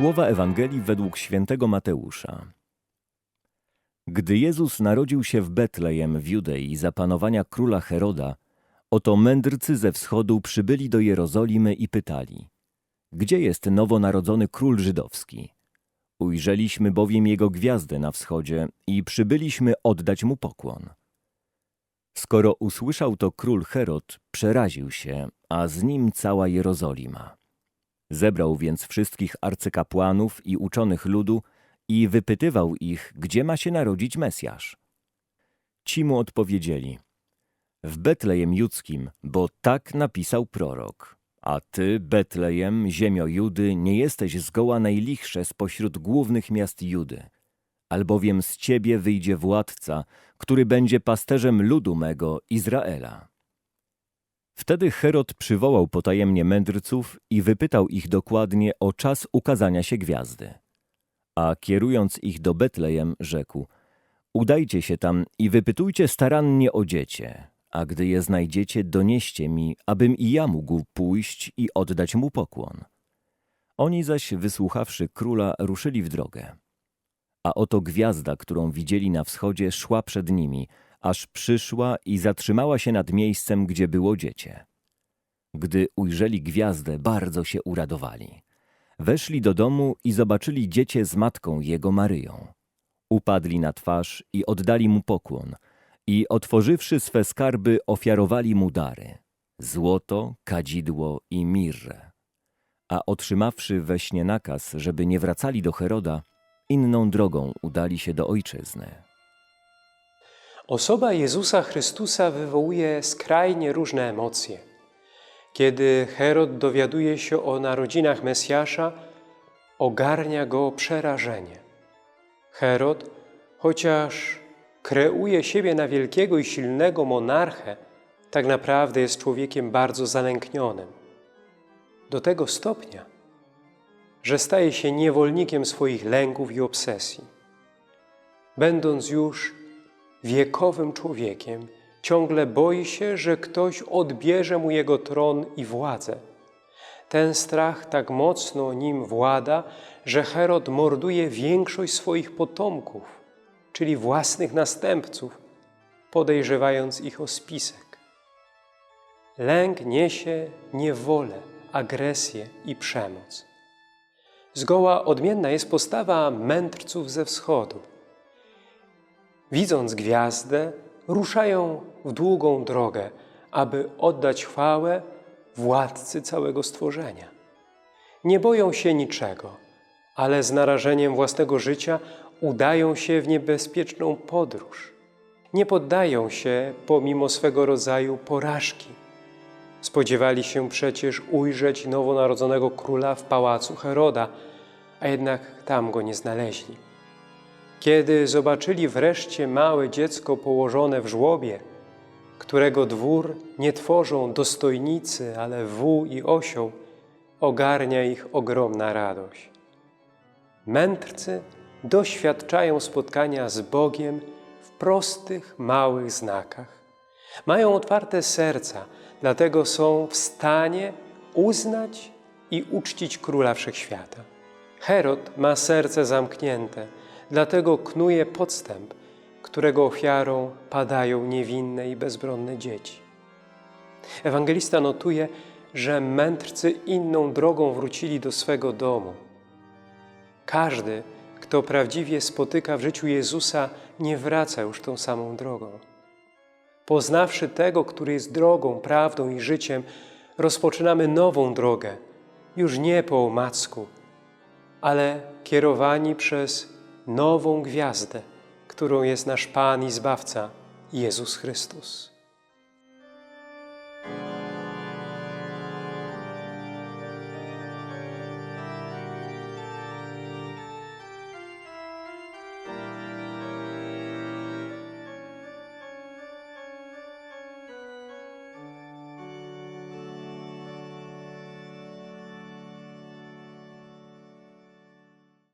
Słowa Ewangelii według świętego Mateusza. Gdy Jezus narodził się w Betlejem w Judei za panowania króla Heroda, oto mędrcy ze wschodu przybyli do Jerozolimy i pytali: Gdzie jest nowonarodzony król żydowski? Ujrzeliśmy bowiem jego gwiazdę na wschodzie i przybyliśmy oddać mu pokłon. Skoro usłyszał to król Herod, przeraził się, a z nim cała Jerozolima. Zebrał więc wszystkich arcykapłanów i uczonych ludu i wypytywał ich, gdzie ma się narodzić Mesjasz. Ci mu odpowiedzieli: W Betlejem Judzkim, bo tak napisał prorok. A ty, Betlejem, ziemio Judy, nie jesteś zgoła najlichsze spośród głównych miast Judy, albowiem z ciebie wyjdzie władca, który będzie pasterzem ludu mego, Izraela. Wtedy Herod przywołał potajemnie mędrców i wypytał ich dokładnie o czas ukazania się gwiazdy. A kierując ich do Betlejem, rzekł: Udajcie się tam i wypytujcie starannie o dziecię, a gdy je znajdziecie, donieście mi, abym i ja mógł pójść i oddać mu pokłon. Oni zaś, wysłuchawszy króla, ruszyli w drogę. A oto gwiazda, którą widzieli na wschodzie, szła przed nimi, aż przyszła i zatrzymała się nad miejscem, gdzie było dziecię. Gdy ujrzeli gwiazdę, bardzo się uradowali. Weszli do domu i zobaczyli dziecię z matką jego Maryją. Upadli na twarz i oddali mu pokłon i otworzywszy swe skarby, ofiarowali mu dary: złoto, kadzidło i mirrę. A otrzymawszy we śnie nakaz, żeby nie wracali do Heroda, inną drogą udali się do ojczyzny. Osoba Jezusa Chrystusa wywołuje skrajnie różne emocje. Kiedy Herod dowiaduje się o narodzinach Mesjasza, ogarnia go przerażenie. Herod, chociaż kreuje siebie na wielkiego i silnego monarchę, tak naprawdę jest człowiekiem bardzo zalęknionym. Do tego stopnia, że staje się niewolnikiem swoich lęków i obsesji. Będąc już wiekowym człowiekiem, ciągle boi się, że ktoś odbierze mu jego tron i władzę. Ten strach tak mocno nim włada, że Herod morduje większość swoich potomków, czyli własnych następców, podejrzewając ich o spisek. Lęk niesie niewolę, agresję i przemoc. Zgoła odmienna jest postawa mędrców ze wschodu. Widząc gwiazdę, ruszają w długą drogę, aby oddać chwałę władcy całego stworzenia. Nie boją się niczego, ale z narażeniem własnego życia udają się w niebezpieczną podróż. Nie poddają się pomimo swego rodzaju porażki. Spodziewali się przecież ujrzeć nowonarodzonego króla w pałacu Heroda, a jednak tam go nie znaleźli. Kiedy zobaczyli wreszcie małe dziecko położone w żłobie, którego dwór nie tworzą dostojnicy, ale wół i osioł, ogarnia ich ogromna radość. Mędrcy doświadczają spotkania z Bogiem w prostych, małych znakach. Mają otwarte serca, dlatego są w stanie uznać i uczcić Króla Wszechświata. Herod ma serce zamknięte, dlatego knuje podstęp, którego ofiarą padają niewinne i bezbronne dzieci. Ewangelista notuje, że mędrcy inną drogą wrócili do swego domu. Każdy, kto prawdziwie spotyka w życiu Jezusa, nie wraca już tą samą drogą. Poznawszy tego, który jest drogą, prawdą i życiem, rozpoczynamy nową drogę, już nie po omacku, ale kierowani przez nową gwiazdę, którą jest nasz Pan i Zbawca, Jezus Chrystus.